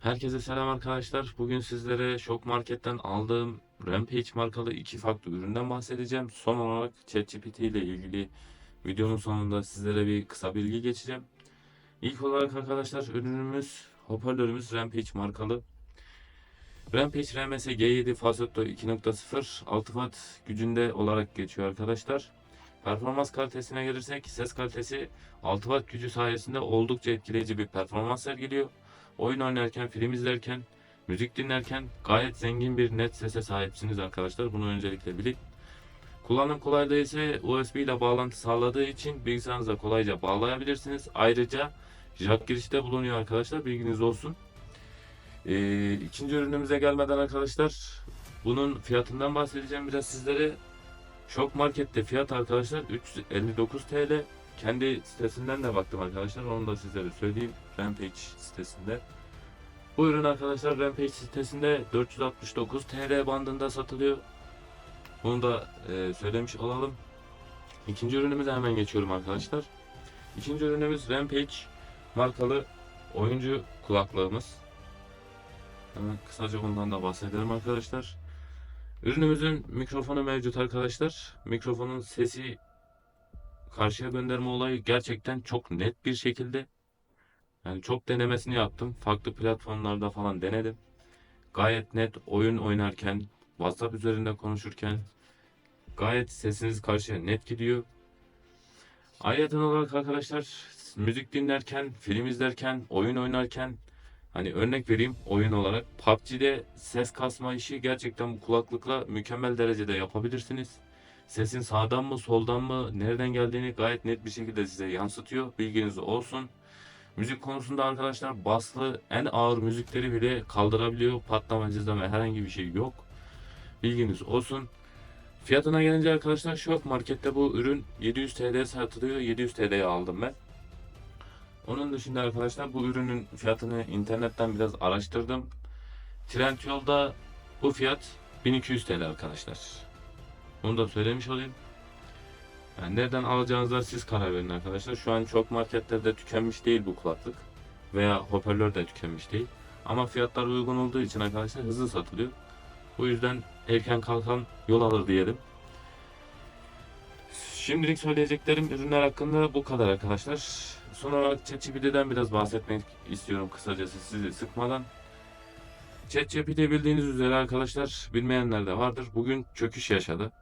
Herkese selam arkadaşlar. Bugün sizlere Şok Market'ten aldığım Rampage markalı iki farklı üründen bahsedeceğim. Son olarak ChatGPT ile ilgili videonun sonunda sizlere bir kısa bilgi geçeceğim. İlk olarak arkadaşlar ürünümüz, hoparlörümüz Rampage markalı. Rampage RMS G7 Falsetto 2.0 6 Watt gücünde olarak geçiyor arkadaşlar. Performans kalitesine gelirsek ses kalitesi 6 Watt gücü sayesinde oldukça etkileyici bir performans sergiliyor. Oyun oynarken, film izlerken, müzik dinlerken gayet zengin bir net sese sahipsiniz arkadaşlar. Bunu öncelikle bilin. Kullanım kolaylığı ise USB ile bağlantı sağladığı için bilgisayarınıza kolayca bağlayabilirsiniz. Ayrıca jack girişi de bulunuyor arkadaşlar. Bilginiz olsun. Ee, ikinci ürünümüze gelmeden arkadaşlar bunun fiyatından bahsedeceğim biraz sizlere. Şok Market'te fiyat arkadaşlar 359 TL. Kendi sitesinden de baktım arkadaşlar. Onu da sizlere söyleyeyim. Rampage sitesinde. Bu ürün arkadaşlar Rampage sitesinde 469 TL bandında satılıyor. Bunu da e, söylemiş olalım. İkinci ürünümüze hemen geçiyorum arkadaşlar. İkinci ürünümüz Rampage markalı oyuncu kulaklığımız. Hemen kısaca bundan da bahsedelim arkadaşlar. Ürünümüzün mikrofonu mevcut arkadaşlar. Mikrofonun sesi karşıya gönderme olayı gerçekten çok net bir şekilde. Yani çok denemesini yaptım. Farklı platformlarda falan denedim. Gayet net oyun oynarken, WhatsApp üzerinde konuşurken gayet sesiniz karşıya net gidiyor. Ayrıca olarak arkadaşlar müzik dinlerken, film izlerken, oyun oynarken hani örnek vereyim oyun olarak PUBG'de ses kasma işi gerçekten bu kulaklıkla mükemmel derecede yapabilirsiniz. Sesin sağdan mı soldan mı nereden geldiğini gayet net bir şekilde size yansıtıyor. Bilginiz olsun. Müzik konusunda arkadaşlar baslı en ağır müzikleri bile kaldırabiliyor. Patlama, cızlama herhangi bir şey yok. Bilginiz olsun. Fiyatına gelince arkadaşlar Şok Market'te bu ürün 700 TL satılıyor. 700 TL'ye aldım ben. Onun dışında arkadaşlar bu ürünün fiyatını internetten biraz araştırdım. Trendyol'da bu fiyat 1200 TL arkadaşlar. Bunu da söylemiş olayım. Yani nereden alacağınıza siz karar verin arkadaşlar. Şu an çok marketlerde tükenmiş değil bu kulaklık. Veya hoparlör de tükenmiş değil. Ama fiyatlar uygun olduğu için arkadaşlar hızlı satılıyor. Bu yüzden erken kalkan yol alır diyelim. Şimdilik söyleyeceklerim ürünler hakkında bu kadar arkadaşlar. Son olarak ChatGPT'den biraz bahsetmek istiyorum kısacası sizi sıkmadan. ChatGPT bildiğiniz üzere arkadaşlar bilmeyenler de vardır. Bugün çöküş yaşadı.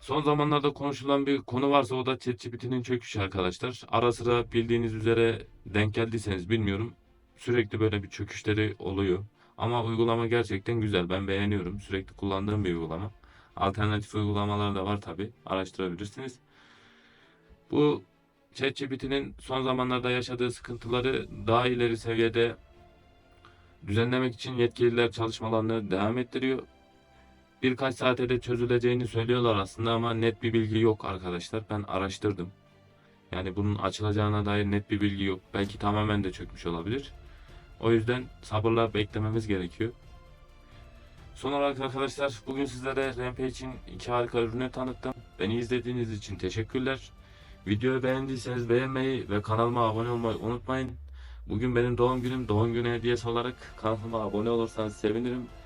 Son zamanlarda konuşulan bir konu varsa o da ChatGPT'nin çöküşü arkadaşlar. Ara sıra bildiğiniz üzere denk geldiyseniz bilmiyorum. Sürekli böyle bir çöküşleri oluyor. Ama uygulama gerçekten güzel. Ben beğeniyorum. Sürekli kullandığım bir uygulama. Alternatif uygulamalar da var tabi. Araştırabilirsiniz. Bu ChatGPT'nin son zamanlarda yaşadığı sıkıntıları daha ileri seviyede düzenlemek için yetkililer çalışmalarını devam ettiriyor. Birkaç saate de çözüleceğini söylüyorlar aslında ama net bir bilgi yok arkadaşlar. Ben araştırdım. Yani bunun açılacağına dair net bir bilgi yok. Belki tamamen de çökmüş olabilir. O yüzden sabırla beklememiz gerekiyor. Son olarak arkadaşlar bugün sizlere Rampage'in iki harika ürünü tanıttım. Beni izlediğiniz için teşekkürler. Videoyu beğendiyseniz beğenmeyi ve kanalıma abone olmayı unutmayın. Bugün benim doğum günüm. Doğum günü hediyesi olarak kanalıma abone olursanız sevinirim.